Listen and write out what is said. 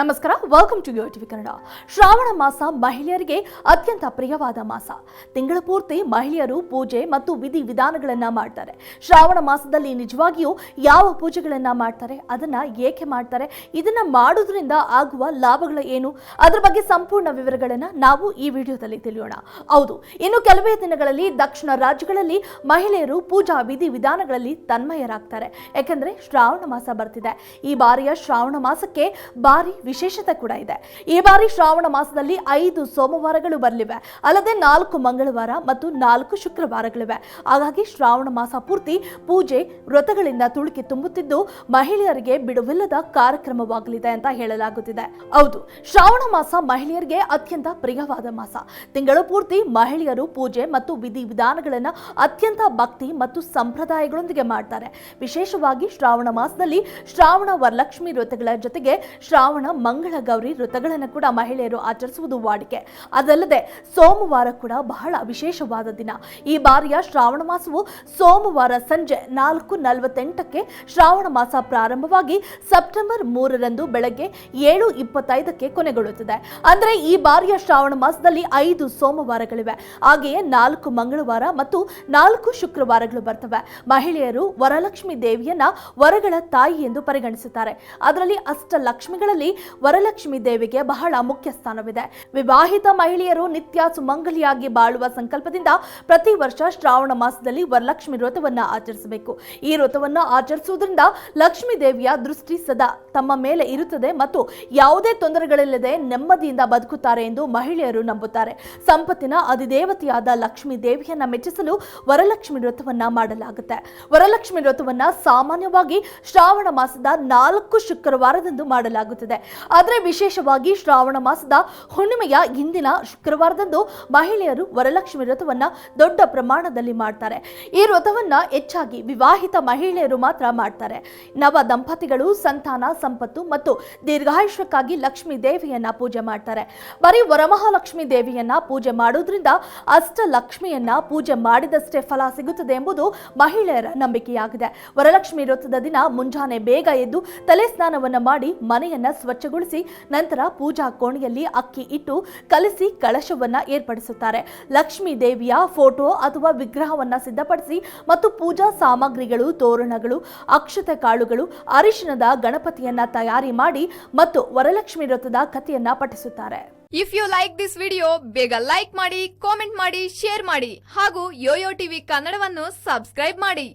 ನಮಸ್ಕಾರ welcome to TV Kannada. ಶ್ರಾವಣ ಮಾಸ ಮಹಿಳೆಯರಿಗೆ ಅತ್ಯಂತ ಪ್ರಿಯವಾದ ಮಾಸ. ತಿಂಗಳ ಪೂರ್ತಿ ಮಹಿಳೆಯರು ಪೂಜೆ ಮತ್ತು ವಿಧಿ ವಿಧಾನಗಳನ್ನ ಮಾಡ್ತಾರೆ. ಶ್ರಾವಣ ಮಾಸದಲ್ಲಿ ನಿಜವಾಗಿಯೂ ಯಾವ ಪೂಜೆಗಳನ್ನ ಮಾಡ್ತಾರೆ, ಅದನ್ನ ಏಕೆ ಮಾಡ್ತಾರೆ, ಇದನ್ನ ಮಾಡೋದ್ರಿಂದ ಆಗುವ ಲಾಭಗಳು ಏನು, ಅದರ ಬಗ್ಗೆ ಸಂಪೂರ್ಣ ವಿವರಗಳನ್ನ ನಾವು ಈ ವಿಡಿಯೋದಲ್ಲಿ ತಿಳಿಯೋಣ. ಹೌದು, ಇನ್ನು ಕೆಲವೇ ದಿನಗಳಲ್ಲಿ ದಕ್ಷಿಣ ರಾಜ್ಯಗಳಲ್ಲಿ ಮಹಿಳೆಯರು ಪೂಜಾ ವಿಧಿ ವಿಧಾನಗಳಲ್ಲಿ ತನ್ಮಯರಾಗ್ತಾರೆ. ಯಾಕಂದ್ರೆ ಶ್ರಾವಣ ಮಾಸ ಬರ್ತಿದೆ. ಈ ಬಾರಿಯ ಶ್ರಾವಣ ಮಾಸಕ್ಕೆ ಬಾರಿ ವಿಶೇಷತೆ ಕೂಡ ಇದೆ. ಈ ಬಾರಿ ಶ್ರಾವಣ ಮಾಸದಲ್ಲಿ ಐದು ಸೋಮವಾರಗಳು ಬರಲಿವೆ. ಅಲ್ಲದೆ ನಾಲ್ಕು ಮಂಗಳವಾರ ಮತ್ತು ನಾಲ್ಕು ಶುಕ್ರವಾರಗಳಿವೆ. ಹಾಗಾಗಿ ಶ್ರಾವಣ ಮಾಸ ಪೂರ್ತಿ ಪೂಜೆ ವ್ರತಗಳಿಂದ ತುಳುಕಿ ತುಂಬುತ್ತಿದ್ದು, ಮಹಿಳೆಯರಿಗೆ ಬಿಡುವಿಲ್ಲದ ಕಾರ್ಯಕ್ರಮವಾಗಲಿದೆ ಅಂತ ಹೇಳಲಾಗುತ್ತಿದೆ. ಹೌದು, ಶ್ರಾವಣ ಮಾಸ ಮಹಿಳೆಯರಿಗೆ ಅತ್ಯಂತ ಪ್ರಿಯವಾದ ಮಾಸ. ತಿಂಗಳು ಪೂರ್ತಿ ಮಹಿಳೆಯರು ಪೂಜೆ ಮತ್ತು ವಿಧಿ ವಿಧಾನಗಳನ್ನು ಅತ್ಯಂತ ಭಕ್ತಿ ಮತ್ತು ಸಂಪ್ರದಾಯಗಳೊಂದಿಗೆ ಮಾಡ್ತಾರೆ. ವಿಶೇಷವಾಗಿ ಶ್ರಾವಣ ಮಾಸದಲ್ಲಿ ಶ್ರಾವಣ ವರಲಕ್ಷ್ಮಿ ವ್ರತಗಳ ಜೊತೆಗೆ ಶ್ರಾವಣ ಮಂಗಳ ಗೌರಿ ವೃತಗಳನ್ನು ಕೂಡ ಮಹಿಳೆಯರು ಆಚರಿಸುವುದು ವಾಡಿಕೆ. ಅದಲ್ಲದೆ ಸೋಮವಾರ ಕೂಡ ಬಹಳ ವಿಶೇಷವಾದ ದಿನ. ಈ ಬಾರಿಯ ಶ್ರಾವಣ ಮಾಸವು ಸೋಮವಾರ ಸಂಜೆ ನಾಲ್ಕು ನಲವತ್ತೆಂಟಕ್ಕೆ ಶ್ರಾವಣ ಮಾಸ ಪ್ರಾರಂಭವಾಗಿ ಸೆಪ್ಟೆಂಬರ್ ಮೂರರಂದು ಬೆಳಗ್ಗೆ ಏಳು ಇಪ್ಪತ್ತೈದಕ್ಕೆ ಕೊನೆಗೊಳ್ಳುತ್ತದೆ. ಅಂದರೆ ಈ ಬಾರಿಯ ಶ್ರಾವಣ ಮಾಸದಲ್ಲಿ ಐದು ಸೋಮವಾರಗಳಿವೆ. ಹಾಗೆಯೇ ನಾಲ್ಕು ಮಂಗಳವಾರ ಮತ್ತು ನಾಲ್ಕು ಶುಕ್ರವಾರಗಳು ಬರ್ತವೆ. ಮಹಿಳೆಯರು ವರಲಕ್ಷ್ಮಿ ದೇವಿಯನ್ನ ವರಗಳ ತಾಯಿ ಎಂದು ಪರಿಗಣಿಸುತ್ತಾರೆ. ಅದರಲ್ಲಿ ಅಷ್ಟಲಕ್ಷ್ಮಿಗಳಲ್ಲಿ ವರಲಕ್ಷ್ಮಿ ದೇವಿಗೆ ಬಹಳ ಮುಖ್ಯ ಸ್ಥಾನವಿದೆ. ವಿವಾಹಿತ ಮಹಿಳೆಯರು ನಿತ್ಯ ಸುಮಂಗಲಿಯಾಗಿ ಬಾಳುವ ಸಂಕಲ್ಪದಿಂದ ಪ್ರತಿ ವರ್ಷ ಶ್ರಾವಣ ಮಾಸದಲ್ಲಿ ವರಲಕ್ಷ್ಮಿ ವ್ರತವನ್ನು ಆಚರಿಸಬೇಕು. ಈ ವ್ರತವನ್ನು ಆಚರಿಸುವುದರಿಂದ ಲಕ್ಷ್ಮೀ ದೇವಿಯ ದೃಷ್ಟಿ ಸದಾ ತಮ್ಮ ಮೇಲೆ ಇರುತ್ತದೆ ಮತ್ತು ಯಾವುದೇ ತೊಂದರೆಗಳಿಲ್ಲದೆ ನೆಮ್ಮದಿಯಿಂದ ಬದುಕುತ್ತಾರೆ ಎಂದು ಮಹಿಳೆಯರು ನಂಬುತ್ತಾರೆ. ಸಂಪತ್ತಿನ ಅಧಿದೇವತೆಯಾದ ಲಕ್ಷ್ಮೀ ದೇವಿಯನ್ನ ಮೆಚ್ಚಿಸಲು ವರಲಕ್ಷ್ಮಿ ವ್ರತವನ್ನ ಮಾಡಲಾಗುತ್ತೆ. ವರಲಕ್ಷ್ಮಿ ವ್ರತವನ್ನ ಸಾಮಾನ್ಯವಾಗಿ ಶ್ರಾವಣ ಮಾಸದ ನಾಲ್ಕು ಶುಕ್ರವಾರದಂದು ಮಾಡಲಾಗುತ್ತದೆ. ಆದರೆ ವಿಶೇಷವಾಗಿ ಶ್ರಾವಣ ಮಾಸದ ಹುಣ್ಣಿಮೆಯ ಇಂದಿನ ಶುಕ್ರವಾರದಂದು ಮಹಿಳೆಯರು ವರಲಕ್ಷ್ಮಿ ವ್ರತವನ್ನ ದೊಡ್ಡ ಪ್ರಮಾಣದಲ್ಲಿ ಮಾಡ್ತಾರೆ. ಈ ವ್ರತವನ್ನ ಹೆಚ್ಚಾಗಿ ವಿವಾಹಿತ ಮಹಿಳೆಯರು ಮಾತ್ರ ಮಾಡ್ತಾರೆ. ನವ ದಂಪತಿಗಳು ಸಂತಾನ ಸಂಪತ್ತು ಮತ್ತು ದೀರ್ಘಾಯುಷ್ಯಕ್ಕಾಗಿ ಲಕ್ಷ್ಮೀ ದೇವಿಯನ್ನ ಪೂಜೆ ಮಾಡ್ತಾರೆ. ಬರೀ ವರಮಹಾಲಕ್ಷ್ಮಿ ದೇವಿಯನ್ನ ಪೂಜೆ ಮಾಡೋದ್ರಿಂದ ಅಷ್ಟ ಲಕ್ಷ್ಮಿಯನ್ನ ಪೂಜೆ ಮಾಡಿದಷ್ಟೇ ಫಲ ಸಿಗುತ್ತದೆ ಎಂಬುದು ಮಹಿಳೆಯರ ನಂಬಿಕೆಯಾಗಿದೆ. ವರಲಕ್ಷ್ಮಿ ವ್ರತದ ದಿನ ಮುಂಜಾನೆ ಬೇಗ ಎದ್ದು ತಲೆ ಸ್ನಾನವನ್ನು ಮಾಡಿ ಮನೆಯನ್ನ ಸ್ವಚ್ಛಗೊಳಿಸಿ ನಂತರ ಪೂಜಾ ಕೋಣೆಯಲ್ಲಿ ಅಕ್ಕಿ ಇಟ್ಟು ಕಲಸಿ ಕಳಶವನ್ನ ಏರ್ಪಡಿಸುತ್ತಾರೆ. ಲಕ್ಷ್ಮೀ ದೇವಿಯ ಫೋಟೋ ಅಥವಾ ವಿಗ್ರಹವನ್ನ ಸಿದ್ಧಪಡಿಸಿ ಮತ್ತು ಪೂಜಾ ಸಾಮಗ್ರಿಗಳು, ತೋರಣಗಳು, ಅಕ್ಷತೆ ಕಾಳುಗಳು, ಅರಿಶಿಣದ ಗಣಪತಿಯನ್ನ ತಯಾರಿ ಮಾಡಿ ಮತ್ತು ವರಲಕ್ಷ್ಮಿ ವ್ರತದ ಕಥೆಯನ್ನ ಪಠಿಸುತ್ತಾರೆ. If you like this video ಬೇಗ ಲೈಕ್ ಮಾಡಿ ಕಾಮೆಂಟ್ ಮಾಡಿ ಶೇರ್ ಮಾಡಿ ಹಾಗೂ ಯೋಯೋ ಟಿವಿ ಕನ್ನಡವನ್ನು ಸಬ್ಸ್ಕ್ರೈಬ್ ಮಾಡಿ.